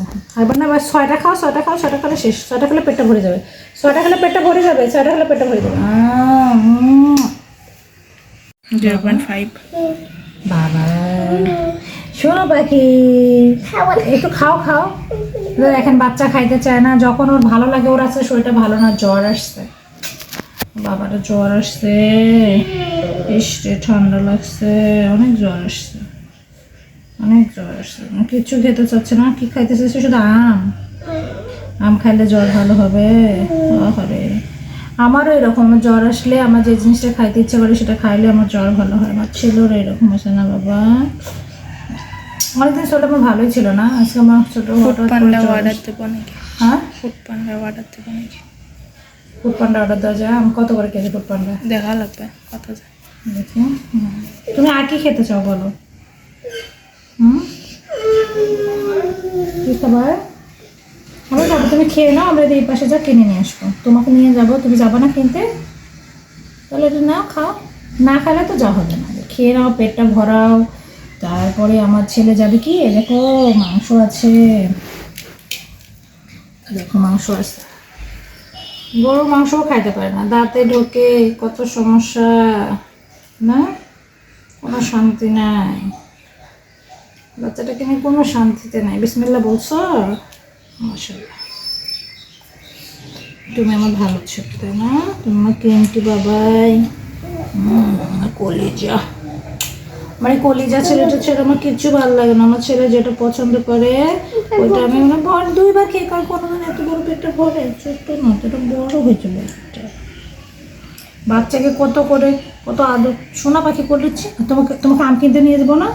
গেছে এবার না এবার ছয়টা খাও ছয়টা খাও ছয়টা খেলে শেষ। ছয়টা খেলে পেটটা ভরে যাবে। ছয়টা খেলে পেটটা ভরে যাবে ছয়টা খেলে পেটটা ভরে যাবে। আহ, জিরো পয়েন্ট ফাইভ বাবা। শোনো পাখি। একটু খাও খাও। এখন বাচ্চা খাইতে চায় না। যখন ওর ভালো লাগে ওর আছে শরীরটা ভালো না জ্বর আসছে। বাবাটা জ্বর আসছে। ইসরে ঠান্ডা লাগছে। অনেক জ্বর আসছে। অনেক জ্বর আসছে। কিচ্ছু খেতে চাচ্ছে না কি খাইতে চাচ্ছে শুধু আম। আম খাইলে জ্বর ভালো হবে। আরে আমারও এরকম জ্বর আসলে আমার যে জিনিসটা খাইতে ইচ্ছে করে সেটা খাইলে আমার জ্বর ভালো হয়। আমার ছেলেরও এরকম আছে না বাবা। অনেকদিন ছোট আমার ভালোই ছিল না। আজকে আমার ছোট অর্ডার দেবো নাকি? হ্যাঁ? ফুড পান্ডা অর্ডার দেবো নাকি? ফুড পান্ডা অর্ডার দেওয়া যায়। আমি কত করে কেজি ফুড পান্ডা দেখা লাগবে কত যায়? দেখি। তুমি আর কি খেতে চাও বলো? আমরা যাব তুমি খেয়ে নাও, আমরা এই পাশে যা কিনে নিয়ে আসব। তোমাকে নিয়ে যাব, তুমি যাব না কিনতে? তাহলে এটা নাও, খাও। না খেলে তো যা হবে না। খেয়ে নাও, পেটটা ভরাও। তারপরে আমার ছেলে যাবে কি? দেখো, মাংস আছে। দেখো, মাংস আছে। গরুর মাংসও খাইতে পারে না। দাঁতে ঢোকে, কত সমস্যা, না? কোনো শান্তি নাই। বাচ্চাটাকে নিয়ে কোনো শান্তিতে নাই। বিসমিল্লা বলছো? তুমি আমার ভালো ছিল, তাই না? তুমি আমার বাবাই। আমার কলিজা। মানে কলিজা ছেলেটা ছেলে আমার কিচ্ছু ভালো লাগে না। আমার ছেলে যেটা পছন্দ করে, ওইটা আমি মানে বড় দুইবার খেয়ে কারণ কোনোদিন এত বড় পেটটা ভরে, ছোট্ট না তো বড় হয়েছে পেটটা বাচ্চাকে কত করে, কত আদর, সোনা পাখি করেছি তোমাকে তোমাকে আম কিনতে নিয়ে যাব না?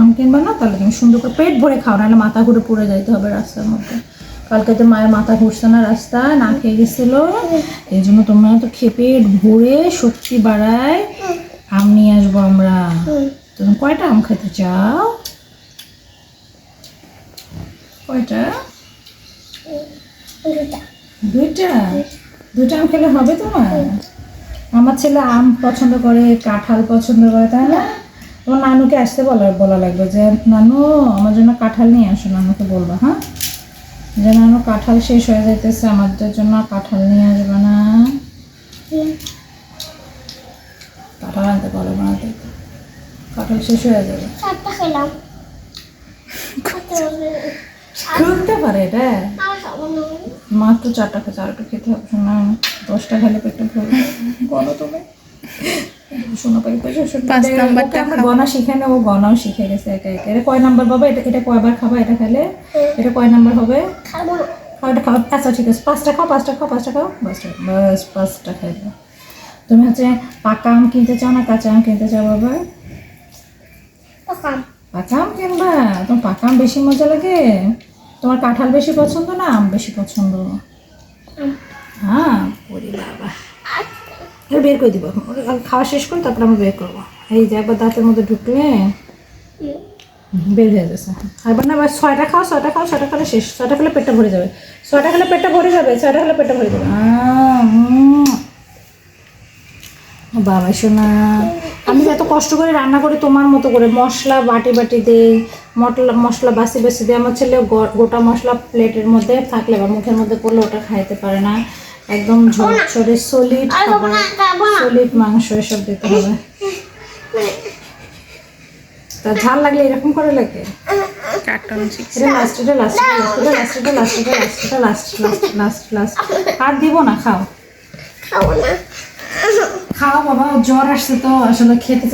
আম কিনবা না তাহলে তুমি সুন্দর করে পেট ভরে খাও নাহলে মাথা ঘুরে পড়ে যাইতে হবে রাস্তার মধ্যে। কালকে তো মায়ের মাথা ঘুরছে না রাস্তা না খেয়ে গেছিল। এই জন্য তোমরা তো খেয়ে পেট ভরে শক্তি বাড়ায় আম নিয়ে আসব আমরা। তুমি কয়টা আম খেতে চাও? কয়টা? দুইটা? দুইটা আম খেলে হবে তোমার? আমার ছেলে আম পছন্দ করে কাঁঠাল পছন্দ করে তাই না? তোমার নানুকে আসতে বলা বলা লাগবে যে নানু আমার জন্য কাঁঠাল নিয়ে আসো নানুকে বলব হ্যাঁ? যে নানু কাঁঠাল শেষ হয়ে যাইতেছে আমাদের জন্য কাঁঠাল নিয়ে আসবে না। কাঁঠাল আনতে পারব না। কাঁঠাল শেষ হয়ে যাবে। খেলাম। খুলতে পারে এটা। মাত্র চারটা খেতে আর একটু খেতে হবে না দশটা খেলে পেটটা ভরবে বলো তুমি। পাঁচ নাম্বারটা গনা শিখে না ও গনাও শিখে গেছে একা একা। এটা কয় নাম্বার বাবা এটা এটা কয়বার খাবা? এটা খেলে এটা কয় নাম্বার হবে? খাব। না খাও। আচ্ছা ঠিক আছে। পাঁচটা খাও পাঁচটা খাও পাঁচটা খাও পাঁচটা বাস পাঁচটা খাইবে। তুমি হচ্ছে পাকা আম কিনতে চাও না কাঁচা আম কিনতে চাও বাবা? পাকা আম। কিনবা? তোমার পাকা আম বেশি মজা লাগে? তোমার কাঁঠাল বেশি পছন্দ না আম বেশি পছন্দ? হ্যাঁ ওরে বাবা। এবার বের করে দিব। খাওয়া শেষ করি তারপরে আমরা বের করব। এই যে একবার দাঁতের মধ্যে ঢুকলে বের হয়ে গেছে। এবার না ছয়টা খাও ছয়টা খাও ছয়টা খেলে শেষ। ছয়টা খেলে পেটটা ভরে যাবে। ছয়টা খেলে পেটটা ভরে যাবে ছয়টা খেলে পেটটা ভরে যাবে। বাবা শোনা আমি এত কষ্ট করে রান্না করি তোমার মতো করে, মশলা বাটি বাটি দেই মশলা মশলা বাসি বাসি দিই, আমার ছেলে গোটা মশলা প্লেটের মধ্যে থাকলে বা মুখের মধ্যে পড়লে ওটা খাইতে পারে না। একদম ঝরঝরে সলিড সলিড মাংস এসব দিতে হবে। তা ঝাল লাগলে এরকম করে লাগে? এটা লাস্ট এটা লাস্ট এটা লাস্ট এটা লাস্ট এটা লাস্ট এটা লাস্ট লাস্ট লাস্ট লাস্ট আর দিব না খাও। খাও বাবা জ্বর আসছে তো আসলে খেতে